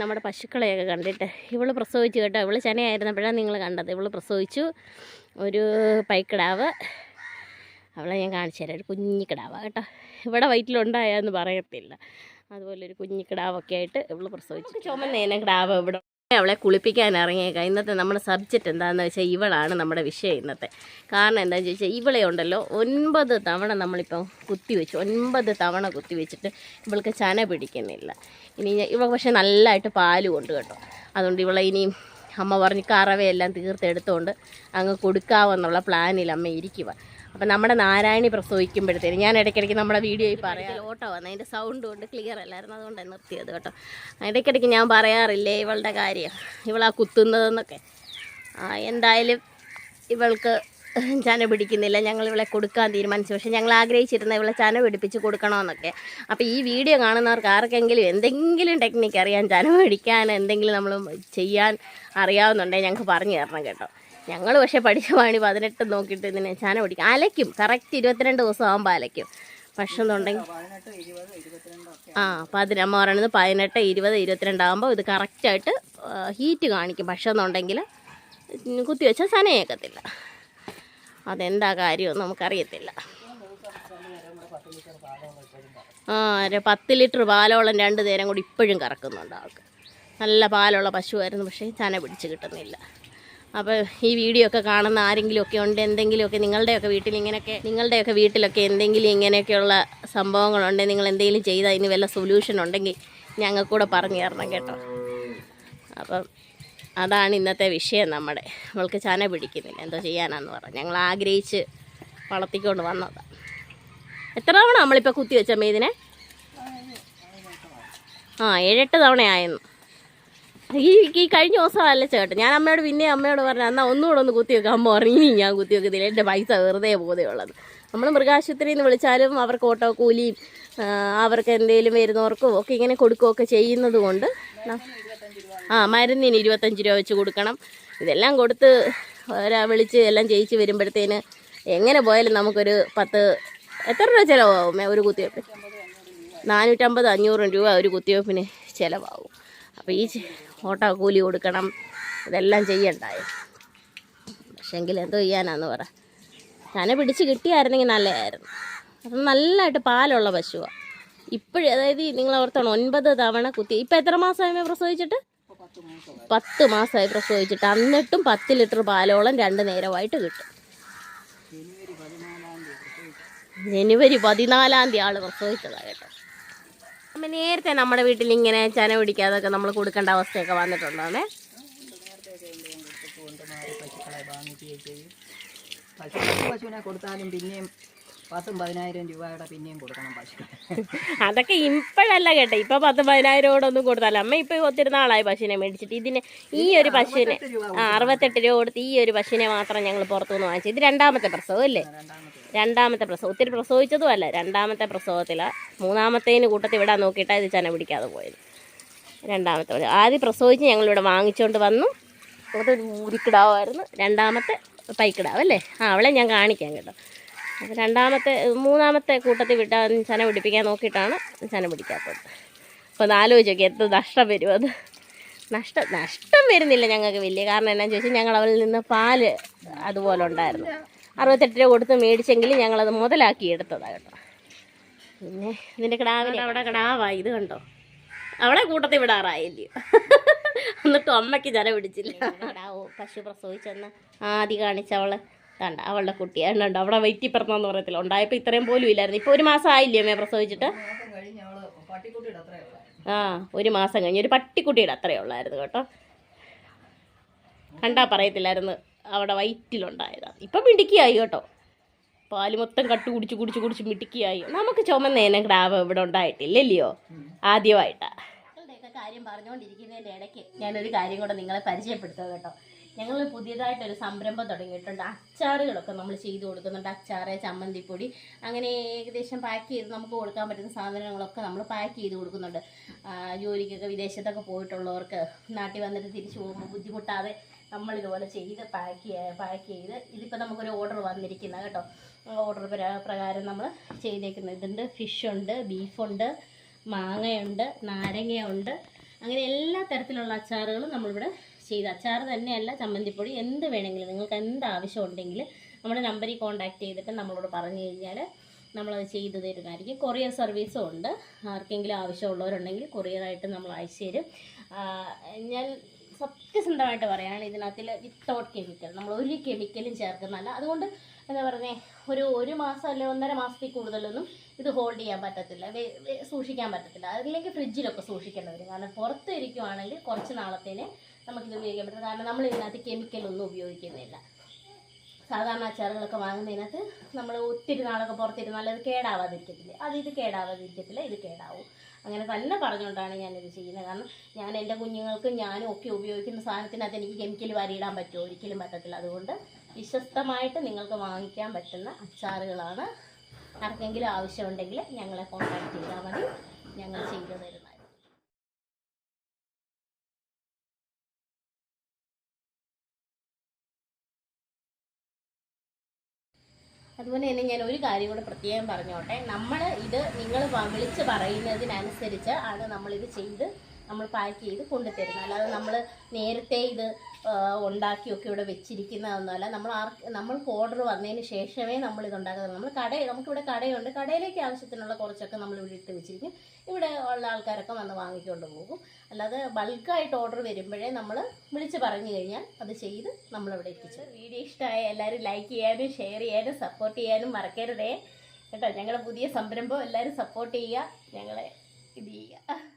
നമ്മുടെ പശുക്കളെയൊക്കെ കണ്ടിട്ട്. ഇവൾ പ്രസവിച്ചു കേട്ടോ. ഇവൾ ചനയായിരുന്നപ്പോഴാണ് നിങ്ങൾ കണ്ടത്. ഇവൾ പ്രസവിച്ചു. ഒരു പൈക്കിടാവ്. അവളെ ഞാൻ കാണിച്ചു തരാം. ഒരു കുഞ്ഞിക്കിടാവ് കേട്ടോ. ഇവിടെ വയറ്റിലുണ്ടായെന്ന് പറയത്തില്ല. അതുപോലെ ഒരു കുഞ്ഞിക്കിടാവൊക്കെ ആയിട്ട് ഇവൾ പ്രസവിച്ചു. ചുമന്നേനെ കിടാവ് ഇവിടെ അവളെ കുളിപ്പിക്കാൻ ഇറങ്ങിയേക്കാം. ഇന്നത്തെ നമ്മുടെ സബ്ജക്റ്റ് എന്താണെന്ന് വെച്ചാൽ ഇവളാണ് നമ്മുടെ വിഷയം ഇന്നത്തെ. കാരണം എന്താണെന്ന് ചോദിച്ചാൽ ഇവളെ ഉണ്ടല്ലോ ഒൻപത് തവണ നമ്മളിപ്പോൾ കുത്തിവെച്ചു. ഒൻപത് തവണ കുത്തിവെച്ചിട്ട് ഇവൾക്ക് ചന പിടിക്കുന്നില്ല. ഇനി ഇവ പക്ഷെ നല്ലതായിട്ട് പാൽ കൊണ്ട് കേട്ടോ. അതുകൊണ്ട് ഇവളെ ഇനിയും അമ്മ പറഞ്ഞ് കറവയെല്ലാം തീർത്തെടുത്തുകൊണ്ട് അങ്ങ് കൊടുക്കാമെന്നുള്ള പ്ലാനിൽ അമ്മ ഇരിക്കുക അപ്പം നമ്മുടെ നാരായണി പ്രസവിക്കുമ്പോഴത്തേന് ഞാൻ ഇടയ്ക്കിടയ്ക്ക് നമ്മുടെ വീഡിയോയിൽ പറയാം ഓട്ടോ വന്നു അതിന്റെ സൗണ്ട് കൊണ്ട് ക്ലിയർ അല്ലായിരുന്നു അതുകൊണ്ടാണ് നിർത്തിയത് കേട്ടോ. ഇടയ്ക്കിടയ്ക്ക് ഞാൻ പറയാറില്ലേ ഇവളുടെ കാര്യം ഇവളാ കുത്തുന്നതെന്നൊക്കെ. എന്തായാലും ഇവൾക്ക് ചന പിടിക്കുന്നില്ല ഞങ്ങൾ ഇവളെ കൊടുക്കാൻ തീരുമാനിച്ചു. പക്ഷേ ഞങ്ങൾ ആഗ്രഹിച്ചിരുന്ന ഇവളെ ചന പിടിപ്പിച്ച് കൊടുക്കണമെന്നൊക്കെ. അപ്പോൾ ഈ വീഡിയോ കാണുന്നവർക്ക് ആർക്കെങ്കിലും എന്തെങ്കിലും ടെക്നിക്ക് അറിയാൻ ചന പിടിക്കാൻ എന്തെങ്കിലും നമ്മൾ ചെയ്യാൻ അറിയാവുന്നുണ്ടെങ്കിൽ ഞങ്ങൾക്ക് പറഞ്ഞു തരണം കേട്ടോ. ഞങ്ങൾ പക്ഷേ പഠിച്ച പണി പതിനെട്ട് നോക്കിയിട്ട് ഇതിനെ ചാന പിടിക്കും. അലയ്ക്കും. കറക്റ്റ് ഇരുപത്തിരണ്ട് ദിവസം ആകുമ്പോൾ അലയ്ക്കും. പക്ഷെ എന്നുണ്ടെങ്കിൽ ആ പതിനമ്മ പറയണത് പതിനെട്ട് ഇരുപത് ഇരുപത്തിരണ്ടാകുമ്പോൾ ഇത് കറക്റ്റായിട്ട് ഹീറ്റ് കാണിക്കും. പക്ഷെ എന്നുണ്ടെങ്കിൽ കുത്തി വെച്ചാൽ സനയേക്കത്തില്ല അതെന്താ കാര്യമെന്ന് നമുക്കറിയത്തില്ല. ആ ഒരു പത്ത് ലിറ്റർ പാലോളം രണ്ട് നേരം കൂടി ഇപ്പോഴും കറക്കുന്നുണ്ട് ആൾക്ക്. നല്ല പാലുള്ള പശുവായിരുന്നു പക്ഷേ ചന പിടിച്ച് കിട്ടുന്നില്ല. അപ്പോൾ ഈ വീഡിയോ ഒക്കെ കാണുന്ന ആരെങ്കിലുമൊക്കെ ഉണ്ട് എന്തെങ്കിലുമൊക്കെ നിങ്ങളുടെയൊക്കെ വീട്ടിൽ ഇങ്ങനെയൊക്കെ നിങ്ങളുടെയൊക്കെ വീട്ടിലൊക്കെ എന്തെങ്കിലും ഇങ്ങനെയൊക്കെയുള്ള സംഭവങ്ങളുണ്ട് നിങ്ങൾ എന്തെങ്കിലും ചെയ്ത് അതിന് വല്ല സൊല്യൂഷൻ ഉണ്ടെങ്കിൽ ഞങ്ങൾക്ക് കൂടെ പറഞ്ഞു തരണം കേട്ടോ. അപ്പം അതാണ് ഇന്നത്തെ വിഷയം നമ്മുടെ. അവൾക്ക് ചന പിടിക്കുന്നില്ല. എന്തോ ചെയ്യാനാന്ന് പറഞ്ഞു. ഞങ്ങൾ ആഗ്രഹിച്ച് വളർത്തിക്കൊണ്ട് വന്നതാണ് എത്ര തവണ നമ്മളിപ്പോൾ കുത്തി വെച്ചമ്മ ഇതിനെ? ആ ഏഴെട്ട് തവണയായിരുന്നു ഈ ഈ കഴിഞ്ഞ ദിവസമല്ല ചേട്ടൻ. ഞാൻ അമ്മയോട് പിന്നെ അമ്മയോട് പറഞ്ഞു എന്നാൽ ഒന്നുകൂടെ ഒന്ന് കുത്തി വെക്കാൻ പറഞ്ഞു ഞാൻ കുത്തി വെക്കത്തില്ല. എന്റെ പൈസ വെറുതെ ഉള്ളത് നമ്മൾ മൃഗാശുപത്രിയിൽ നിന്ന് വിളിച്ചാലും അവർക്ക് ഓട്ടോ കൂലിയും അവർക്ക് എന്തെങ്കിലും വരുന്നവർക്കും ഒക്കെ ഇങ്ങനെ കൊടുക്കുകയൊക്കെ ചെയ്യുന്നത് കൊണ്ട് ആ മരുന്നിന് ഇരുപത്തഞ്ച് രൂപ വെച്ച് കൊടുക്കണം. ഇതെല്ലാം കൊടുത്ത് ഒരാ വിളിച്ച് എല്ലാം ചെയ്യിച്ച് വരുമ്പോഴത്തേന് എങ്ങനെ പോയാലും നമുക്കൊരു പത്ത് എത്ര രൂപ ചിലവാകും? ഒരു കുത്തിവയ്പ്പ് നാനൂറ്റമ്പത് അഞ്ഞൂറ് രൂപ ഒരു കുത്തിവയ്പ്പിന് ചിലവാകും. അപ്പോൾ ഈ ഓട്ടോ കൂലി കൊടുക്കണം. ഇതെല്ലാം ചെയ്യണ്ടായോ. പക്ഷെങ്കിൽ എന്തോ ചെയ്യാനാന്ന് പറ. തന്നെ പിടിച്ച് കിട്ടിയായിരുന്നെങ്കിൽ നല്ലതായിരുന്നു. അത് നല്ലതായിട്ട് പാലുള്ള പശുവാണ് ഇപ്പോഴും അതായത് നിങ്ങൾ ഓർത്തണം ഒൻപത് തവണ കുത്തി ഇപ്പം എത്ര മാസമായി പ്രസവിച്ചിട്ട്? പത്ത് മാസമായി പ്രസവിച്ചിട്ട്. എന്നിട്ടും പത്ത് ലിറ്റർ പാലോളം രണ്ട് നേരമായിട്ട് കിട്ടും. ജനുവരി പതിനാലാം തീയതി ആൾ പ്രസവിച്ചതാണ് കേട്ടോ. അമ്മ നേരത്തെ നമ്മുടെ വീട്ടിൽ ഇങ്ങനെ ചന പിടിക്കാതൊക്കെ നമ്മൾ കൊടുക്കേണ്ട അവസ്ഥയൊക്കെ വന്നിട്ടുണ്ടോന്നേ. പശുവിനെ കൊടുത്താലും പിന്നെയും പത്തും പതിനായിരം രൂപയുടെ പിന്നെയും അതൊക്കെ ഇപ്പോഴല്ല കേട്ടോ. ഇപ്പൊ പത്ത് പതിനായിരോടൊന്നും കൊടുത്താലോ അമ്മ ഇപ്പൊ ഒത്തിരി നാളായി പശുവിനെ മേടിച്ചിട്ട്. ഇതിന് ഈ ഒരു പശുവിനെ അറുപത്തെട്ട് രൂപ കൊടുത്ത് ഈ ഒരു പശുവിനെ മാത്രം ഞങ്ങൾ പുറത്തുനിന്ന് വാങ്ങിച്ചു ഇത് രണ്ടാമത്തെ പ്രസവം അല്ലേ? രണ്ടാമത്തെ പ്രസവം. ഒത്തിരി പ്രസവിച്ചതും അല്ല രണ്ടാമത്തെ പ്രസവത്തിലാണ് മൂന്നാമത്തേന് കൂട്ടത്തിൽ ഇവിടെ നോക്കിയിട്ടാണ് ഇത് ചന പിടിക്കാതെ പോയത്. രണ്ടാമത്തെ. ആദ്യം പ്രസവിച്ച് ഞങ്ങളിവിടെ വാങ്ങിച്ചുകൊണ്ട് വന്നു. അതൊരു ഊരിക്കിടാവായിരുന്നു രണ്ടാമത്തെ പൈക്കിടാവ് അല്ലേ? ആ അവളെ ഞാൻ കാണിക്കാം കേട്ടോ. അപ്പോൾ രണ്ടാമത്തെ മൂന്നാമത്തെ കൂട്ടത്തിൽ വിട്ടാൽ ചന പിടിപ്പിക്കാൻ നോക്കിയിട്ടാണ് ചന പിടിക്കാത്തത്. അപ്പോൾ ഒന്ന് ആലോചിച്ച് എത്ര നഷ്ടം വരും അത്? നഷ്ടം നഷ്ടം വരുന്നില്ല ഞങ്ങൾക്ക് വലിയ. കാരണം എന്നാന്ന് ചോദിച്ചാൽ ഞങ്ങൾ അവളിൽ നിന്ന് പാൽ അതുപോലെ ഉണ്ടായിരുന്നു. അറുപത്തെട്ട് രൂപ കൊടുത്ത് മേടിച്ചെങ്കിലും ഞങ്ങളത് മുതലാക്കി എടുത്തതാണ് കേട്ടോ പിന്നെ ഇതിന്റെ കിടാവിന്. അവിടെ കിടാവായി ഇത് കണ്ടോ? അവളെ കൂട്ടത്തിൽ വിടാറായില്ലയോ എന്നിട്ടും അമ്മയ്ക്ക് ജല പിടിച്ചില്ല. കിടാവോ? പശു പ്രസവിച്ചെന്ന് ആദ്യം കാണിച്ചവൾ കണ്ട അവളുടെ കുട്ടി. കണ്ടോ? അവിടെ വൈറ്റി പറഞ്ഞെന്ന് പറയത്തില്ല. ഉണ്ടായപ്പോൾ ഇത്രയും പോലും ഇല്ലായിരുന്നു. ഇപ്പോൾ ഒരു മാസം ആയില്ലേ അമ്മയെ പ്രസവിച്ചിട്ട്? അവൾ ആ ഒരു മാസം കഴിഞ്ഞ്. ഒരു പട്ടിക്കുട്ടിയുടെ അത്രയേ ഉള്ളായിരുന്നു കേട്ടോ. കണ്ടാ പറയത്തില്ലായിരുന്നു. അവിടെ വയറ്റിലുണ്ടായതാണ് ഇപ്പം മിടുക്കിയായി കേട്ടോ. പാൽ മൊത്തം കട്ട് കുടിച്ച് കുടിച്ച് കുടിച്ച് മിടുക്കിയായി. നമുക്ക് ചുമന്നേനെ ക്രാവ് ഇവിടെ ഉണ്ടായിട്ടില്ലല്ലയോ? ആദ്യമായിട്ടാ. കാര്യം പറഞ്ഞുകൊണ്ടിരിക്കുന്നതിന്റെ ഇടയ്ക്ക് ഞാനൊരു കാര്യം കൂടെ നിങ്ങളെ പരിചയപ്പെടുത്തുക കേട്ടോ. ഞങ്ങൾ പുതിയതായിട്ടൊരു സംരംഭം തുടങ്ങിയിട്ടുണ്ട്. അച്ചാറുകളൊക്കെ നമ്മൾ ചെയ്തു കൊടുക്കുന്നുണ്ട്. അച്ചാറ് ചമ്മന്തിപ്പൊടി അങ്ങനെ ഏകദേശം പാക്ക് ചെയ്ത് നമുക്ക് കൊടുക്കാൻ പറ്റുന്ന സാധനങ്ങളൊക്കെ നമ്മൾ പാക്ക് ചെയ്ത് കൊടുക്കുന്നുണ്ട്. ജോലിക്കൊക്കെ വിദേശത്തൊക്കെ പോയിട്ടുള്ളവർക്ക് നാട്ടിൽ വന്നിട്ട് തിരിച്ചു പോകുമ്പോൾ ബുദ്ധിമുട്ടാതെ നമ്മളിതുപോലെ ചെയ്ത് പാക്ക് പാക്ക് ചെയ്ത് ഇതിപ്പോൾ നമുക്കൊരു ഓർഡർ വന്നിരിക്കുന്ന കേട്ടോ. ഓർഡർ പ്രകാരം നമ്മൾ ചെയ്തേക്കുന്നത്. ഇതുണ്ട് ഫിഷുണ്ട് ബീഫുണ്ട് മാങ്ങയുണ്ട് നാരങ്ങയുണ്ട്. അങ്ങനെ എല്ലാ തരത്തിലുള്ള അച്ചാറുകളും നമ്മളിവിടെ ചെയ്ത്. അച്ചാർ തന്നെയല്ല ചമ്മന്തിപ്പൊടി എന്ത് വേണമെങ്കിലും നിങ്ങൾക്ക് എന്ത് ആവശ്യം ഉണ്ടെങ്കിൽ നമ്മുടെ നമ്പറിൽ കോൺടാക്റ്റ് ചെയ്തിട്ട് നമ്മളോട് പറഞ്ഞു കഴിഞ്ഞാൽ നമ്മളത് ചെയ്തു തരുന്നതായിരിക്കും. കൊറിയർ സർവീസും ഉണ്ട്. ആർക്കെങ്കിലും ആവശ്യമുള്ളവരുണ്ടെങ്കിൽ കൊറിയറായിട്ട് നമ്മൾ അയച്ചു തരും. ഞാൻ സത്യസന്ധമായിട്ട് പറയുകയാണ് ഇതിനകത്തിൽ വിത്തൗട്ട് കെമിക്കൽ നമ്മൾ ഒരു കെമിക്കലും ചേർക്കുന്നതല്ല അതുകൊണ്ട് എന്താ പറയുന്നത് ഒരു ഒരു മാസം അല്ലെങ്കിൽ ഒന്നര മാസത്തിൽ കൂടുതലൊന്നും ഇത് ഹോൾഡ് ചെയ്യാൻ പറ്റത്തില്ല സൂക്ഷിക്കാൻ പറ്റത്തില്ല. അതില്ലെങ്കിൽ ഫ്രിഡ്ജിലൊക്കെ സൂക്ഷിക്കേണ്ടി വരും കാരണം പുറത്ത് ഇരിക്കുവാണെങ്കിൽ കുറച്ച് നാളത്തേന് നമുക്കിത് ഉപയോഗിക്കാൻ പറ്റില്ല കാരണം നമ്മൾ ഇതിനകത്ത് കെമിക്കലൊന്നും ഉപയോഗിക്കുന്നില്ല. സാധാരണ അച്ചാറുകളൊക്കെ വാങ്ങുന്നതിനകത്ത് നമ്മൾ ഒത്തിരി നാളൊക്കെ പുറത്തിരുന്നാൽ അത് കേടാവാതിരിക്കത്തില്ല? അത് ഇത് കേടാവാതിരിക്കത്തില്ല ഇത് കേടാവും. അങ്ങനെ തന്നെ പറഞ്ഞുകൊണ്ടാണ് ഞാനിത് ചെയ്യുന്നത്. കാരണം ഞാൻ എന്റെ കുഞ്ഞുങ്ങൾക്ക് ഞാനും ഒക്കെ ഉപയോഗിക്കുന്ന സാധനത്തിനകത്ത് എനിക്ക് കെമിക്കൽ വാരിയിടാൻ പറ്റുമോ? ഒരിക്കലും പറ്റത്തില്ല. അതുകൊണ്ട് വിശ്വസ്തമായിട്ട് നിങ്ങൾക്ക് വാങ്ങിക്കാൻ പറ്റുന്ന അച്ചാറുകളാണ്. ആർക്കെങ്കിലും ആവശ്യമുണ്ടെങ്കിൽ ഞങ്ങളെ കോൺടാക്ട് ചെയ്താൽ മതി. ഞങ്ങൾ ചെയ്തു തരുന്നതായിരിക്കും അതുപോലെ തന്നെ ഞാൻ ഒരു കാര്യം കൂടെ പ്രത്യേകം പറഞ്ഞോട്ടെ. നമ്മൾ ഇത് നിങ്ങൾ വിളിച്ച് പറയുന്നതിനനുസരിച്ച് ആണ് നമ്മളിത് ചെയ്ത് നമ്മൾ പാക്ക് ചെയ്ത് കൊണ്ടുതരുന്നത് അല്ലാതെ നമ്മൾ നേരത്തെ ഇത് ഉണ്ടാക്കിയൊക്കെ ഇവിടെ വെച്ചിരിക്കുന്നതൊന്നുമല്ല. നമ്മൾ ആർക്ക് നമ്മൾക്ക് ഓർഡർ വന്നതിന് ശേഷമേ നമ്മൾ ഇത് ഉണ്ടാക്കുന്നത് നമ്മൾ കട നമുക്കിവിടെ കടയുണ്ട്. കടയിലേക്ക് ആവശ്യത്തിനുള്ള കുറച്ചൊക്കെ നമ്മൾ ഇവിടെ ഇട്ട് വെച്ചിരിക്കും. ഇവിടെ ഉള്ള ആൾക്കാരൊക്കെ വന്ന് വാങ്ങിക്കൊണ്ട് പോകും. അല്ലാതെ ബൾക്കായിട്ട് ഓർഡർ വരുമ്പോഴേ നമ്മൾ വിളിച്ച് പറഞ്ഞു കഴിഞ്ഞാൽ അത് ചെയ്ത് നമ്മളിവിടെ എത്തിച്ചു. വീഡിയോ ഇഷ്ടമായ എല്ലാവരും ലൈക്ക് ചെയ്യാനും ഷെയർ ചെയ്യാനും സപ്പോർട്ട് ചെയ്യാനും മറക്കരുതേ. കേട്ടോ ഞങ്ങളുടെ പുതിയ സംരംഭം എല്ലാവരും സപ്പോർട്ട് ചെയ്യുക. ഞങ്ങളെ ഇത് ചെയ്യുക.